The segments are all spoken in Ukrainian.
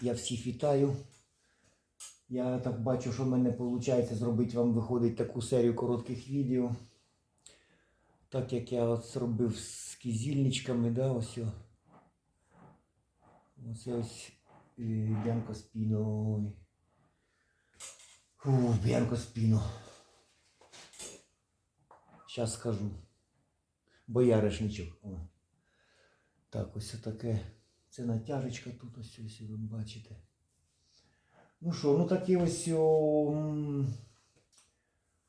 Я всіх вітаю. Я так бачу, що в мене виходить зробити вам виходить таку серію коротких відео. Так як я от зробив з кізільничками, да, ось. Ось ось е, Бянко Спіно. Фу, Бянко Спіно. Зараз скажу. Бояришничок. О. Так, ось таке. Це натяжечка тут ось ось ви бачите. Ну що, ну такий ось о,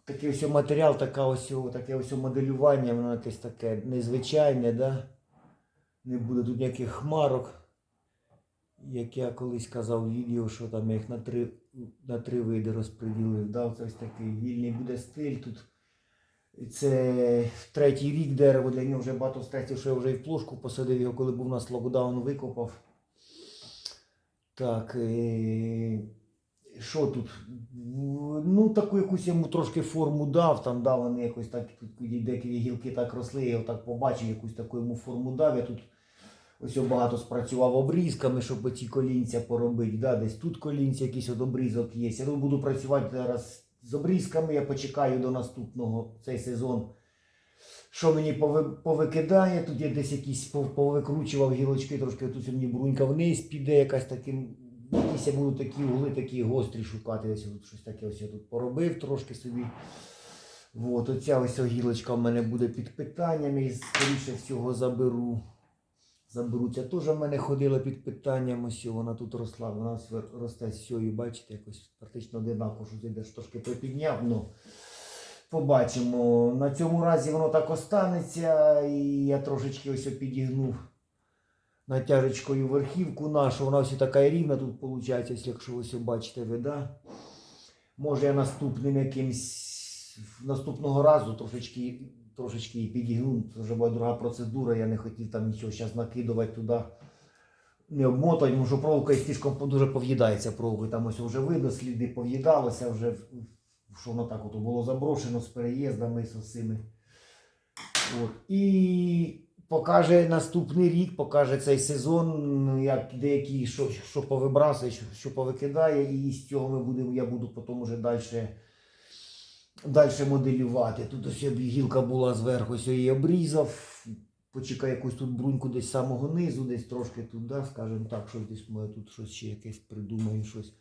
такий ось матеріал, така ось, таке ось моделювання, воно якесь таке незвичайне, да? Не буде тут ніяких хмарок. Як я колись казав в відео, що там я їх на три, на три види розподілив. Да? Ось такий вільний буде стиль тут. Це третій рік дерево, для нього вже багато статтів, що я вже і в плошку посадив його, коли був у нас локдаун, викопав. Так. Що тут? Ну, таку якусь йому трошки форму дав, там дав вони якось так, деякі гілки так росли, я отак побачив, якусь таку йому форму дав. Я тут ось багато спрацював обрізками, щоб оці колінця поробити. Да? Десь тут колінця, якийсь от обрізок є. Я тут буду працювати зараз з обрізками, я почекаю до наступного цей сезон. Що мені повикидає, тут я десь якісь повикручував гілочки, трошки тут мені брунька вниз піде, якась таким, якісь я буду такі угли такі гострі шукати. Ось тут щось таке ось я тут поробив трошки собі. От, оця ось гілочка в мене буде під питанням, і скоріше всього заберу. Заберу. Ця теж в мене ходила під питанням, ось вона тут росла, вона росте з цією, бачите, якось практично одинаково, що ти десь трошки припідняв. Ну, побачимо. На цьому разі воно так останеться, і я трошечки ось підігнув натяжечкою верхівку нашу. Вона ось така рівна тут виходить, якщо ось бачите ви? Може я наступним якимсь наступного разу трошечки, трошечки підігну. Це вже була друга процедура, я не хотів там нічого зараз накидувати туди. Не обмотувати, тому що проволока слишком дуже пов'їдається проволокою. Там ось вже видно, сліди пов'їдалося, вже що воно так от було заброшено з переїздами з усіми. От. І покаже наступний рік, покаже цей сезон, як деякі що, що повибрасує, що, що повикидає, і з цього ми будемо, я буду потім вже далі. Далі моделювати. Тут ось гілка була зверху, ось її обрізав. Почекай якусь тут бруньку десь самого низу, десь трошки туди, скажімо так, щось десь моє тут щось ще якесь придумаю, щось.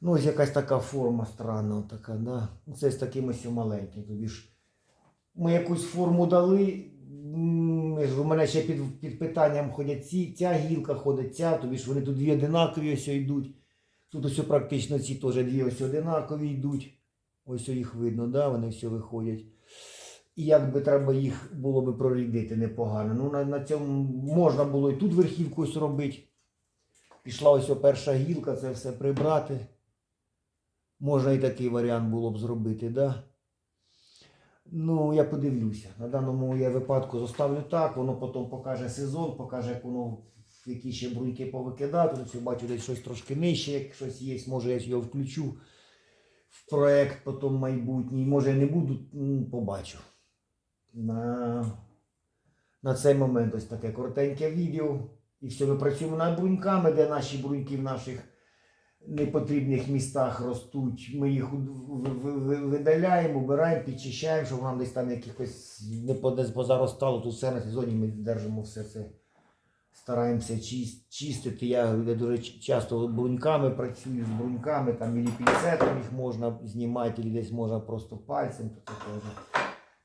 Ну, ось якась така форма странна, така, да. Ну, Це з таким ось маленьким. Тобі ж ми якусь форму дали. У мене ще під, під питанням ходять ці, ця гілка ходить, ця, тобі ж вони тут дві одинакові ось йдуть. Тут ось практично ці теж дві ось одинакові йдуть. Ось їх видно, да, вони все виходять. І як би треба їх було би прорідити непогано. Ну, на, на цьому можна було і тут верхівку ось робити. Пішла ось перша гілка, це все прибрати. Можна і такий варіант було б зробити, да? Ну, я подивлюся. На даному я випадку зоставлю так, воно потім покаже сезон, покаже, як воно які ще бруньки повикидати. Бачу десь щось трошки нижче, як щось є, може я його включу в проект потім майбутній. Може не буду, побачу. На, на цей момент ось таке коротеньке відео. І все, ми працюємо над бруньками, де наші бруньки в наших непотрібних містах ростуть. Ми їх видаляємо, убираємо, підчищаємо, щоб нам десь там якихось не по- позаростало. Тут все на сезоні ми держимо все це. Стараємося чистити. Я, дуже часто бруньками працюю з бруньками, там і пінцетом їх можна знімати, і десь можна просто пальцем,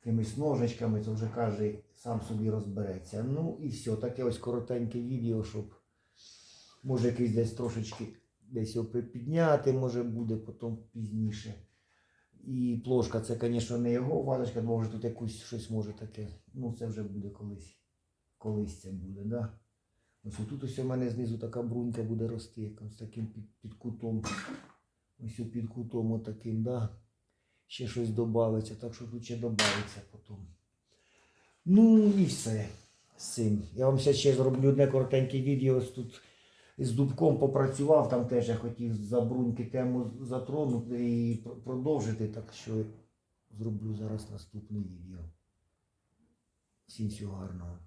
якимись ножичками, це вже кожен сам собі розбереться. Ну і все, таке ось коротеньке відео, щоб може якийсь десь трошечки десь його підняти, може буде потім пізніше. І плошка, це, звісно, не його вазочка, може тут якусь щось може таке. Ну, це вже буде колись. Колись це буде, так? Да? Ось тут ось у мене знизу така брунька буде рости, якось з таким під, під кутом. Ось під кутом отаким, да? Ще щось додається, так що тут ще додається потім. Ну і все з цим. Я вам ще зроблю одне коротеньке відео. Ось тут з дубком попрацював, там теж я хотів за бруньки тему затронути і продовжити, так що зроблю зараз наступне відео. Всім всього гарного.